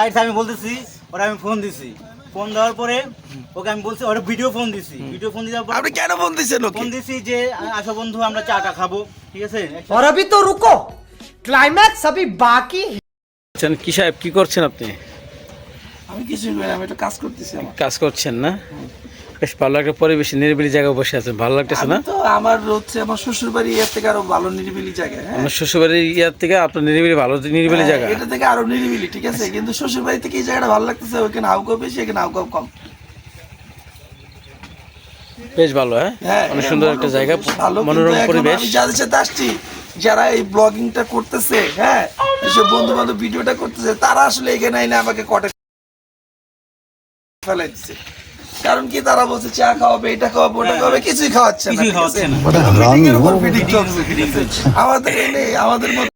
Right আমি বলতেছি ওরা আমি ফোন দিছি ফোন দেওয়ার পরে ওকে আমি বলছি ওরা ভিডিও ফোন দিছি ভিডিও ফোন দেওয়ার পর আপনি কেন ফোন দিচ্ছেন ওকে ফোন দিছি যে আ- আসো বন্ধু আমরা চাটা খাবো ঠিক আছে और अभी तो रुको क्लाइमैक्स अभी बाकी है আচ্ছা, কি সাহেব কি করছেন আপনি আমি কিছুই করি না, আমি একটা কাজ করতেছি আমার কাজ করছেন না বেশ ভালো একটা পরিবেশে নিরিবিলি জায়গায় বসে আছেন ভালো লাগতেছে না? তো আমার হচ্ছে আমার শ্বশুর বাড়ি এর থেকে আরও ভালো নিরিবিলি জায়গা হ্যাঁ। আমার শ্বশুরবাড়ির ইয়ার থেকে আপনার নিরিবিলি ভালো নিরিবিলি জায়গা। এটা থেকে আরও নিরিবিলি ঠিক আছে? কিন্তু শ্বশুর বাড়ি থেকে এই জায়গাটা ভালো লাগতেছে ওইখানে হাউকাও বেশি এখানে হাউকাও কম। বেশ ভালো হ্যাঁ? হ্যাঁ অনেক সুন্দর একটা জায়গা মনোরম পরিবেশ। যাদের সাথে আসছি যারা এই ব্লগিংটা করতেছে হ্যাঁ এসব বন্ধু বান্ধব ভিডিওটা করতেছে তারা আসলে এখানে আইনে আমাকে কটে ফেলাই দিচ্ছে কারণ কি তারা বলছে চা খাওয়াবে এটা খাওয়াবে ওটা খাওয়াবে কিছুই খাওয়াচ্ছে না কিছুই? খাওয়াচ্ছে? আমাদের এনে আমাদের মতো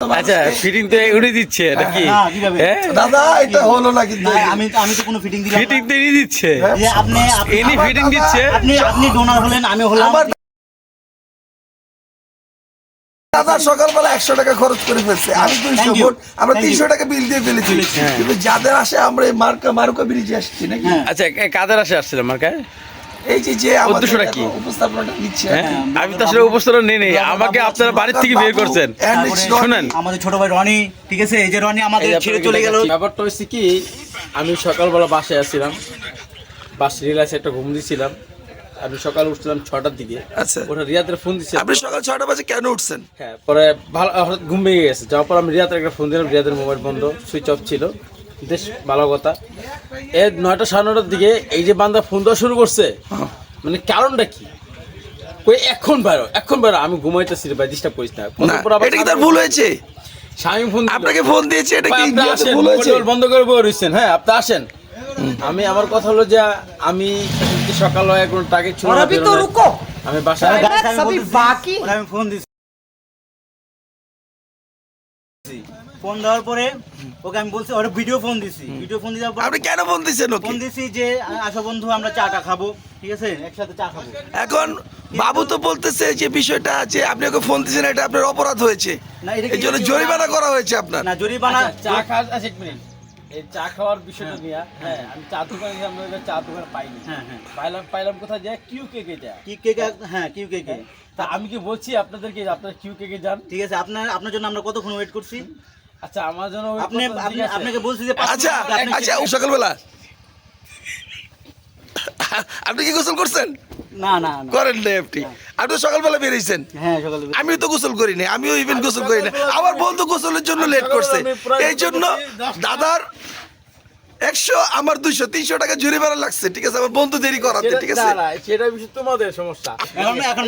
আচ্ছা ফিটিং তো উড়ে দিচ্ছে এটা কি? না, কীভাবে? হ্যাঁ? দাদা এটা হলো না কিন্তু আমি আমি তো কোনো ফিটিং দিলাম ফিটিং তো দিচ্ছে। আপনি আপনি ফিটিং দিচ্ছে? আপনি আপনি ডোনার হলেন আমি হলাম। দাদা সকালবেলা একশো টাকা খরচ করে ফেলছে। আমি দুইশো ভোট আমরা তিনশো টাকা বিল দিয়ে ফেলেছি। কিন্তু যাদের আসে আমরা এই মার্কা মারুকা ব্রিজে আসছি নাকি? হ্যাঁ। আচ্ছা কাদের আসে আসছিল আমার কাছে এই যে যে উদ্দেশ্যটা কি? উপস্থাপনাটা নিচ্ছে। হ্যাঁ। আমি তো আসলে উপস্থাপন নেই নেই। আমাকে আপনারা বাড়ির থেকে বের করছেন। শুনেন। আমাদের ছোট ভাই রনি ঠিক আছে? এই যে রনি আমাদের ছেড়ে চলে গেল। ব্যাপারটা হচ্ছে কি আমি সকালবেলা বাসায় আসছিলাম। বাসে রিলাসে একটা ঘুম দিছিলাম। আমি সকালে উঠছিলাম ছটার দিকে। আচ্ছা। ওটা রিয়াদের ফোন দিচ্ছে আপনি সকাল ছটা বাজে কেন উঠছেন? হ্যাঁ পরে ভালো হঠাৎ ঘুম ভেঙে গেছে। যাওয়ার পর আমি রিয়াদের একটা ফোন দিলাম রিয়াদের মোবাইল বন্ধ সুইচ অফ ছিল। বেশ ভালো কথা। এর নয়টা সাড়ে নটার দিকে এই যে বান্দা ফোন দেওয়া শুরু করছে মানে কারণটা কি? কই এখন বাইরো এখন বাইরো। আমি ঘুমাইতেছি ভাই ডিস্টার্ব করিস না। এটা কি তার ভুল হয়েছে? স্বামী ফোন আপনাকে ফোন দিয়েছে এটা কি ভুল হয়েছে? বন্ধ করে বয়ে হ্যাঁ আপনি আসেন। আমি আমার কথা হলো যে আমি সকাল হয় কোনো টাকে আমি বাসায় বাকি। আমি ফোন দিচ্ছি ফোন দেওয়ার পরে ওকে আমি বলছি ওরা ভিডিও ফোন দিছি। ভিডিও ফোন দেওয়ার দিয়ে আপনি কেন ফোন দিছেন ফোন দিছি যে আসো বন্ধু আমরা চাটা খাব ঠিক আছে? একসাথে চা খাব। এখন বাবু তো বলতেছে যে বিষয়টা আছে আপনি ওকে ফোন দিছেন এটা আপনার অপরাধ হয়েছে। এই জন্য জরিমানা করা হয়েছে আপনার। না জরিমানা আচ্ছা, চা খা আচ্ছা, এক মিনিট। এই চা খাওয়ার বিষয়টা নিয়ে হ্যাঁ আমি চা দোকানে আমরা চা দোকানে পাইনি। হ্যাঁ হ্যাঁ। পাইলাম পাইলাম কোথায় যায় কিউ কি কে কে হ্যাঁ কিউ কে কে। তা আমি কি বলছি আপনাদেরকে আপনার কিউ কেকে যান? ঠিক আছে আপনার আপনার জন্য আমরা কতক্ষণ ওয়েট করছি? আচ্ছা আমার জন্য আপনি আপনি আপনাকে বলছি যে আচ্ছা আচ্ছা ও সকালবেলা। আপনি কি গোসল করছেন? না না না। করেন না আপনি আপনি সকালবেলা বেরিয়েছেন হ্যাঁ তো গোসল করি না আমিও ইভেন গোসল করি না আমার বন্ধু গোসলের জন্য লেট করছে। এই জন্য দাদার একশো আমার দুইশো তিনশো টাকা জরিমানা লাগছে ঠিক আছে? আমার বন্ধু দেরি করাতে ঠিক আছে? না, না, সেটা বিষয় তোমাদের সমস্যা। এখন এখন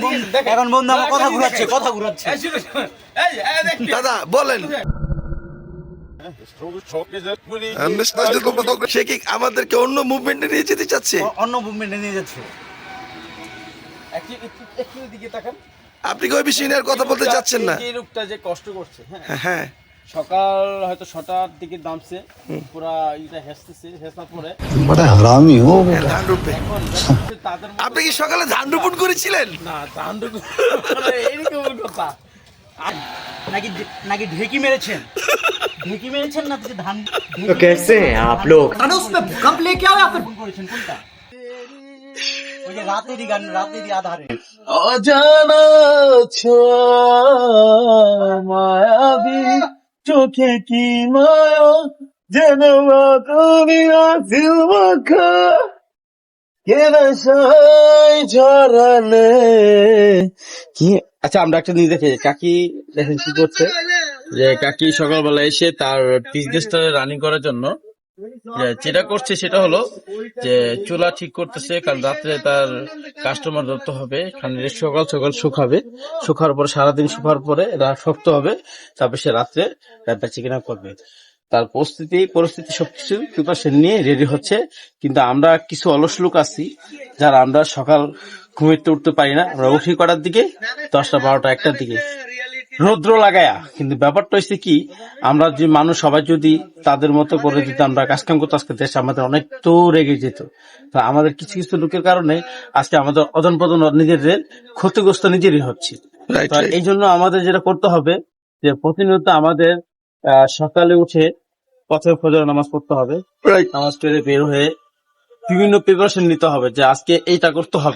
এখন বন্ধু আমার কথা ঘুরাচ্ছে কথা ঘুরাচ্ছে। এই শুনো, শুনো। এই, এই, দেখ, দাদা বলেন। সে কি আমাদেরকে অন্য মুভমেন্টে নিয়ে যেতে চাচ্ছে? অন্য মুভমেন্টে নিয়ে যাচ্ছে। দিকে তাকান। আপনি কি ওই বিষয় নিয়ে আর কথা বলতে চাচ্ছেন না এই যে লোকটা যে কষ্ট করছে হ্যাঁ হ্যাঁ সকাল হয়তো ছটার দিকে নামছে পুরা ইটা হেসতেছে হেসার পরে बड़ा हरामी हो ধান রূপে এখন দেখা যাচ্ছে তাদের মধ্যে- আপনি কি সকালে ধান রোপণ করেছিলেন না তান্ডব এইরকম কথা নাকি নাকি ঢেকি মেরেছেন ঢেকি মেরেছেন না যে ধান तो कैसे हैं आप लोग अरे उसमें भूकंप लेके आओ या फिर ফোন করেছেন কোনটা চোখে কি মায়া? যেন কে নেশায় ঝরালে কি? আচ্ছা আমরা একটা নিয়ে দেখে কাকি দেখেন কি করছে? যে কাকি সকালবেলা এসে তার বিজনেসটা রানিং করার জন্য যেটা করছে সেটা হলো যে চুলা ঠিক করতেছে, কারণ রাত্রে তার কাস্টমার ধরতে হবে সকাল সকাল শুকাবে। শুকার পরে, সারাদিন শুকার পরে শক্ত হবে, তারপর সে রাত্রে বেচা কিনা করবে। তার পরিস্থিতি পরিস্থিতি সবকিছু প্রিপারেশন নিয়ে রেডি হচ্ছে। কিন্তু আমরা কিছু অলস লোক আছি, যারা আমরা সকাল ঘুমিতে উঠতে পারি না। আমরা উঠি করার দিকে? দশটা, বারোটা, একটার দিকে। রৌদ্র লাগায়া। কিন্তু ব্যাপারটা হচ্ছে কি আমরা যে মানুষ সবাই যদি তাদের মতো করে যদি আমরা কাজকাম করতে আজকে দেশ আমাদের অনেক তো রেগে যেত। তা আমাদের কিছু কিছু লোকের কারণে আজকে আমাদের অদন পদন নিজেদের ক্ষতিগ্রস্ত নিজেরই হচ্ছে। এই জন্য আমাদের যেটা করতে হবে যে প্রতিনিয়ত আমাদের আহ, সকালে উঠে প্রথমে ফজর নামাজ পড়তে হবে। নামাজ পড়ে বের হয়ে বিভিন্ন প্রিপারেশন নিতে হবে যে আজকে এইটা করতে হবে।